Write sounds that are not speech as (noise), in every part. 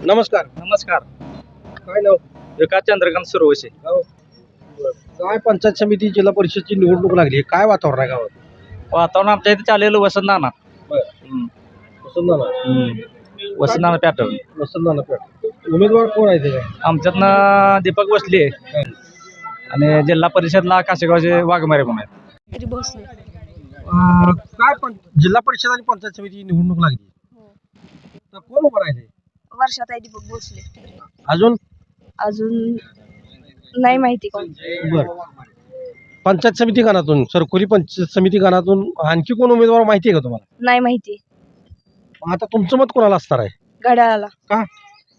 नमस्कार. नमस्कार. काय नाव? विकास चंद्रकांत सुरवशे काय पंचायत समिती जिल्हा परिषदची निवडणूक लागली काय वातावरण आहे गावात? वातावरण आमच्या इथे चाललेलं वसंत नाना. वसंत नाना. वसंत नाना पॅटर्न. वसंत नाना पेठ उमेदवार कोण आहे ते काय आमच्यातनं दीपक बसले आणि जिल्हा परिषदला काशेगावचे वाघमारे पण आहेत. तरी भोसले. अं, काय पण जिल्हा परिषद आणि पंचायत समिती निवडणूक लागली तर कोण उभं राहिले वर्षात आहे दीपक भोसले अजून? अजून नाही माहिती कोण. बर. पंचायत समिती गाणातून सरकोली पंचायत समिती गाणातून आणखी कोण उमेदवार माहिती आहे का तुम्हाला? नाही माहिती. आता तुमचं मत कोणाला असणार आहे? घड्याळाला. का?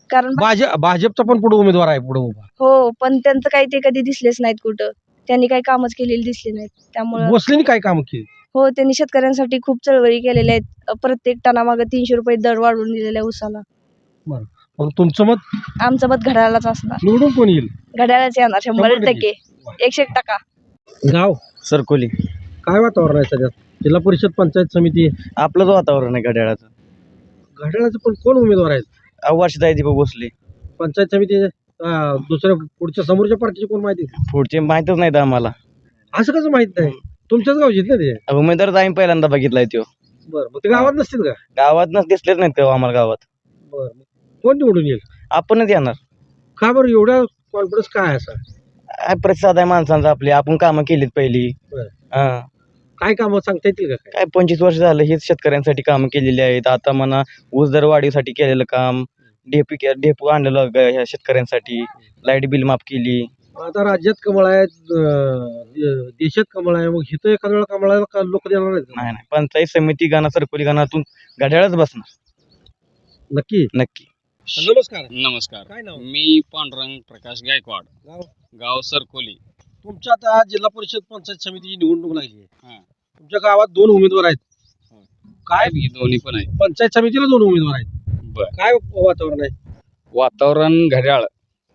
कारण भाजप भाजपचा पण पुढे उमेदवार आहे पुढे उभा. हो पण त्यांचं काही ते कधी दिसलेच नाहीत कुठं. त्यांनी काही कामच केलेली दिसली नाहीत. त्यामुळं भोसलेनी काय काम केली? हो त्यांनी शेतकऱ्यांसाठी खूप चळवळी केलेल्या आहेत. अ, प्रत्येक टनामागे तीनशे रुपये दर वाढवून दिलेला आहे उसाला मग तुमचं मत? आमचं मत घड्याळालाच असणार. निवडून कोण येईल? घड्याळाच येणार शंभर शंभर टक्के. एकशे एक टक्का. गाव? सरकोली. काय वातावरण आहे सध्या जिल्हा परिषद पंचायत समिती? आपलंच वातावरण आहे घड्याळाचं. घड्याळाचं पण कोण उमेदवार आहेत? वर्षात दीपक बसले. पंचायत समिती अं, दुसऱ्या पुढच्या समोरच्या पार्टीचे कोण माहिती आहे? पुढचे माहीतच नाहीत आम्हाला. असं कसं माहीत नाही? तुमच्याच गावचे ना ते? उमेदवार आम्ही पहिल्यांदा बघितलाय तो बरं मग ते गावात नसतील का? गावात दिसलेच नाहीत तेव्हा आम्हाला गावात. बरं मग कोण निवडून येईल? आपणच येणार. का बरं? एवढा कॉन्फिडन्स काय असा? काय प्रतिसाद आहे माणसांचा आपली. आपण कामं केलीत पहिली. बरं. हा. काय कामं सांगता येतील का काय? काय पंचवीस वर्ष झालं हेच शेतकऱ्यांसाठी कामं केलेली आहेत. आता म्हणा ऊस दर वाढीसाठी केलेलं काम. ढेपी के ढेपू आणलेलं ग- ह्या शेतकऱ्यांसाठी. लाइट बिल माफ केली. आता राज्यात कमळ आहे अं, दे- देशात कमळ आहे. मग इथं एखाद्या वेळा कमळाला लोक देणार नाहीत का? नाही नाही. पंचायत समिती गाणं सरकोली गाणातून घड्याळच बसणार. नक्की? नक्की. नमस्कार. नमस्कार. काय नाव? मी पांडुरंग प्रकाश गायकवाड. गाव? गाव सरकोली. तुमच्या आता जिल्हा परिषद पंचायत समितीची निवडणूक लागली आहे. हा. तुमच्या गावात दोन उमेदवार आहेत. हो. काय? ही दोन्ही पण आहे पंचायत समितीला दोन उमेदवार आहेत. बर. काय वातावरण आहे? वातावरण घड्याळ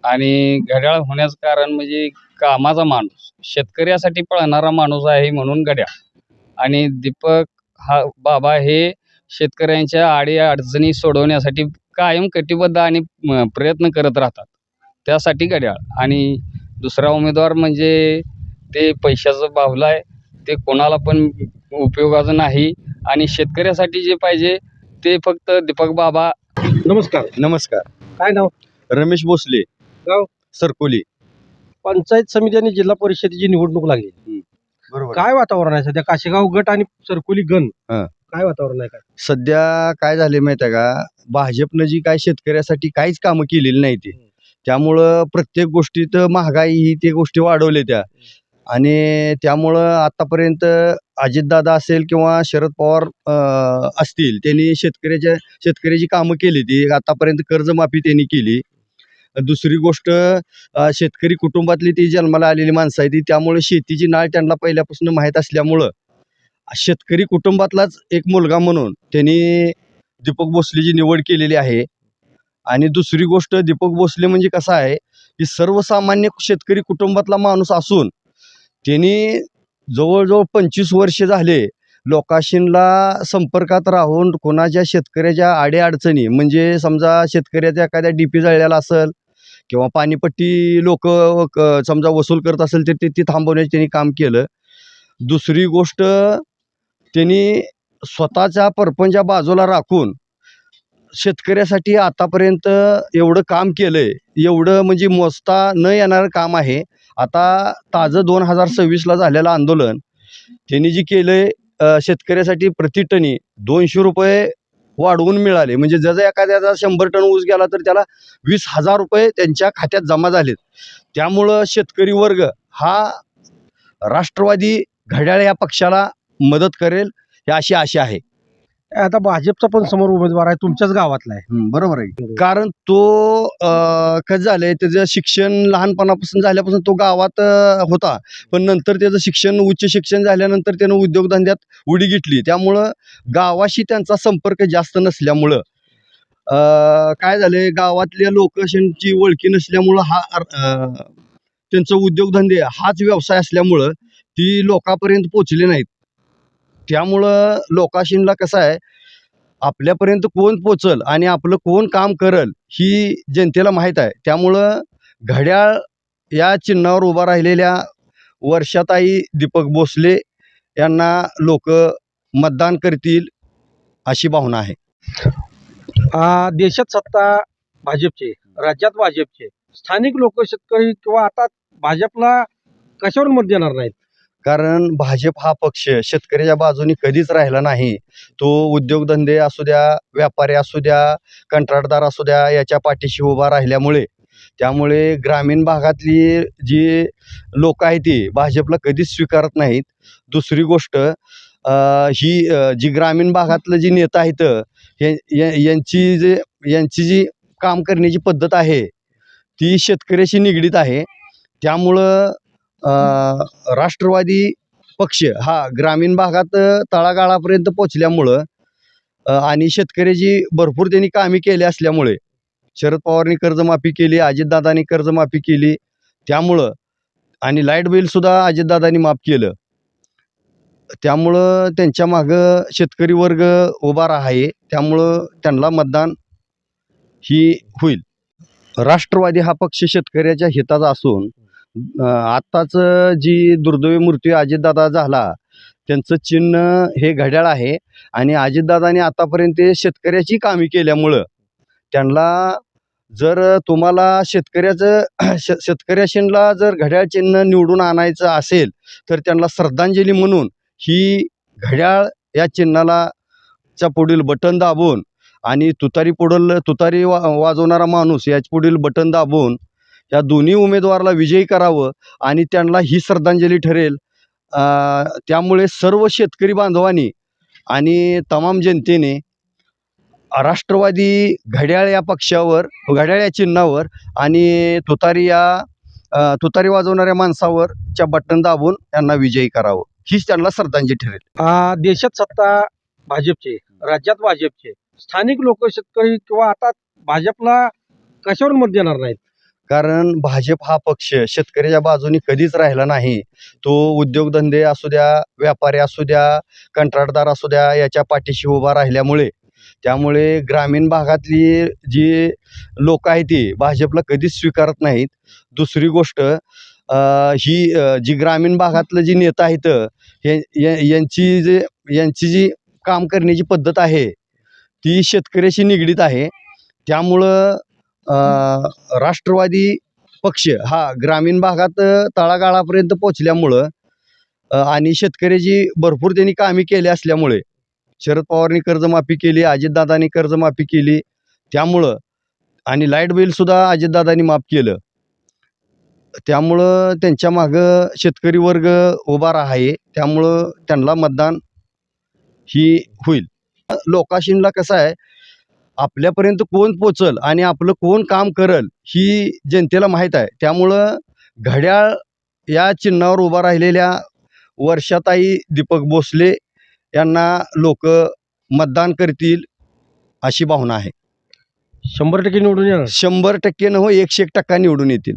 आणि घड्याळ होण्याचं कारण म्हणजे कामाचा माणूस शेतकऱ्यासाठी पळणारा माणूस आहे म्हणून घड्याळ. आणि दीपक हा बाबा हे शेतकऱ्यांच्या आडी अडचणी सोडवण्यासाठी कायम कटिबद्ध आणि प्रयत्न करत राहतात. त्यासाठी घड्याळ. आणि दुसरा उमेदवार म्हणजे ते पैशाचं बाहुलं आहे. ते कोणाला पण उपयोगाचं नाही. आणि शेतकऱ्यासाठी जे पाहिजे ते फक्त दीपक बाबा. नमस्कार. नमस्कार. काय नाव? रमेश भोसले. गाव? सरकोली. पंचायत समिती आणि जिल्हा परिषदेची निवडणूक लागली. बरोबर. काय वातावरण आहे सध्या? काशेगाव गट आणि सरकोली गण. हा. काय वातावरण आहे काय? सध्या काय झाले माहितीये आहे का? भाजपनं जी काय शेतकऱ्यासाठी काहीच कामं केलेली नाही ती. त्यामुळं प्रत्येक गोष्टीत महागाई ही ते गोष्टी वाढवल्या त्या. आणि त्यामुळं आतापर्यंत अजितदादा असेल किंवा शरद पवार असतील त्यांनी शेतकऱ्याच्या शेतकऱ्याची कामं केली ती. आतापर्यंत कर्जमाफी त्यांनी केली. दुसरी गोष्ट शेतकरी कुटुंबातली ती जन्माला आलेली माणसं आहे ती. त्यामुळे शेतीची नाळ त्यांना पहिल्यापासून माहीत असल्यामुळं शेतकरी कुटुंबातलाच एक मुलगा म्हणून त्यांनी दीपक भोसलेची निवड केलेली आहे. आणि दुसरी गोष्ट दीपक भोसले म्हणजे कसं आहे की सर्वसामान्य शेतकरी कुटुंबातला माणूस असून त्यांनी जवळजवळ पंचवीस वर्षे झाले लोकाशींला संपर्कात राहून कोणाच्या शेतकऱ्याच्या आडेअडचणी म्हणजे समजा शेतकऱ्याचा एखाद्या डीपी जळलेला असेल किंवा पाणीपट्टी लोक समजा वसूल करत असेल तर ते ते थांबवण्याचे त्यांनी काम केलं. दुसरी गोष्ट त्यांनी स्वतःच्या परपंच्या बाजूला राखून शेतकऱ्यासाठी आतापर्यंत एवढं काम केलं आहे एवढं म्हणजे मोजता न येणारं काम आहे. आता ताजं दोन हजार सव्वीसला झालेलं आंदोलन त्यांनी जे केलं आहे शेतकऱ्यासाठी प्रतिटनी दोनशे रुपये वाढवून मिळाले. म्हणजे जर एखाद्याचा शंभर टन ऊस गेला तर त्याला वीस हजार रुपये त्यांच्या खात्यात जमा झालेत. त्यामुळं शेतकरी वर्ग हा राष्ट्रवादी घड्याळ या पक्षाला मदत करेल ही अशी आशा आहे. आता भाजपचा पण समोर उमेदवार आहे तुमच्याच गावातला आहे. बरोबर आहे. कारण तो कसं झालंय त्याचं शिक्षण लहानपणापासून झाल्यापासून तो गावात होता. पण नंतर त्याचं शिक्षण उच्च शिक्षण झाल्यानंतर त्यानं उद्योगधंद्यात उडी घेतली. त्यामुळं गावाशी त्यांचा संपर्क जास्त नसल्यामुळं काय झालंय गावातल्या लोकांची ओळखी नसल्यामुळं हा त्यांचं उद्योगधंदे हाच व्यवसाय असल्यामुळं ती लोकांपर्यंत पोचले नाहीत. त्यामुळं लोकाशींला कसं आहे आपल्यापर्यंत कोण पोचल आणि आपलं कोण काम करल ही जनतेला माहीत आहे. त्यामुळं घड्याळ या चिन्हावर उभा राहिलेल्या वर्षाताई दीपक भोसले यांना लोक मतदान करतील अशी भावना आहे. देशात सत्ता भाजपची राज्यात भाजपचे. स्थानिक लोक शेतकरी किंवा आता भाजपला कशावर मत देणार नाहीत? कारण भाजप हा पक्ष शेतकऱ्याच्या बाजूने कधीच राहिला नाही. तो उद्योगधंदे असू द्या व्यापारी असू द्या कंत्राटदार असू द्या याच्या पाठीशी उभा राहिल्यामुळे. त्यामुळे ग्रामीण भागातली जी लोक आहेत ती भाजपला कधीच स्वीकारत नाहीत. दुसरी गोष्ट ही जी ग्रामीण भागातलं जी नेता आहेत या- यांची जे यांची जी काम करण्याची पद्धत आहे ती शेतकऱ्याशी निगडीत आहे. त्यामुळं राष्ट्रवादी पक्ष हा ग्रामीण भागात तळागाळापर्यंत पोचल्यामुळं आणि शेतकऱ्याची भरपूर त्यांनी कामे केली असल्यामुळे शरद पवारांनी कर्जमाफी केली अजितदादांनी कर्जमाफी केली त्यामुळं आणि लाइट बिलसुद्धा अजितदादांनी माफ केलं. त्यामुळं त्यांच्या मागं शेतकरी वर्ग उभा आहे त्यामुळं त्यांना मतदान ही होईल. राष्ट्रवादी हा पक्ष शेतकऱ्याच्या हिताचा असून आत्ताच जी दुर्दैवी मृत्यू अजितदादा झाला त्यांचं चिन्ह हे घड्याळ आहे आणि अजितदादांनी आतापर्यंत ते शेतकऱ्याची कामे केल्यामुळं त्यांना जर तुम्हाला शेतकऱ्याचं (clears throat) श शेतकऱ्याशीला जर घड्याळ चिन्ह निवडून आणायचं असेल तर त्यांना श्रद्धांजली म्हणून ही घड्याळ या चिन्हाला च्या पुढील बटन दाबून आणि तुतारी पुढल तुतारी वा वाजवणारा माणूस याच पुढील बटन दाबून या दोन्ही उमेदवाराला विजयी करावं आणि त्यांना ही श्रद्धांजली ठरेल. त्यामुळे सर्व शेतकरी बांधवांनी आणि तमाम जनतेने राष्ट्रवादी घड्याळ या पक्षावर घड्याळ या चिन्हावर आणि तुतारी या तुतारी वाजवणाऱ्या माणसावर च्या बटन दाबून त्यांना विजयी करावं. हीच त्यांना श्रद्धांजली ठरेल. देशात सत्ता भाजपची राज्यात भाजपचे स्थानिक लोक शेतकरी किंवा आता भाजपला कशावर मत देणार नाहीत? कारण भाजप हा पक्ष शेतकऱ्याच्या बाजूने कधीच राहिला नाही. तो उद्योगधंदे असू द्या व्यापारी असू द्या कंत्राटदार असू द्या याच्या पाठीशी उभा राहिल्यामुळे. त्यामुळे ग्रामीण भागातली जी लोक आहेत ती भाजपला कधीच स्वीकारत नाहीत. दुसरी गोष्ट ही जी ग्रामीण भागातलं जी नेता आहेत हे या- यांची जे यांची जी काम करण्याची पद्धत आहे ती शेतकऱ्याशी निगडीत आहे. त्यामुळं राष्ट्रवादी पक्ष हा ग्रामीण भागात तळागाळापर्यंत पोचल्यामुळं आणि शेतकऱ्याची भरपूर त्यांनी कामे केली असल्यामुळे शरद पवारनी कर्जमाफी केली अजितदादांनी कर्जमाफी केली त्यामुळं आणि लाइट बिलसुद्धा अजितदादांनी माफ केलं. त्यामुळं त्यांच्या मागं शेतकरी वर्ग उभा आहे त्यामुळं त्यांना मतदान ही होईल. लोकाशीनला कसं आहे आपल्यापर्यंत कोण पोचल आणि आपलं कोण काम करल ही जनतेला माहीत आहे. त्यामुळं घड्याळ या चिन्हावर उभा राहिलेल्या वर्षाताई दीपक भोसले यांना लोक मतदान करतील अशी भावना आहे. शंभर टक्के निवडून येणार. शंभर टक्के न हो एकशे एक टक्का निवडून येतील.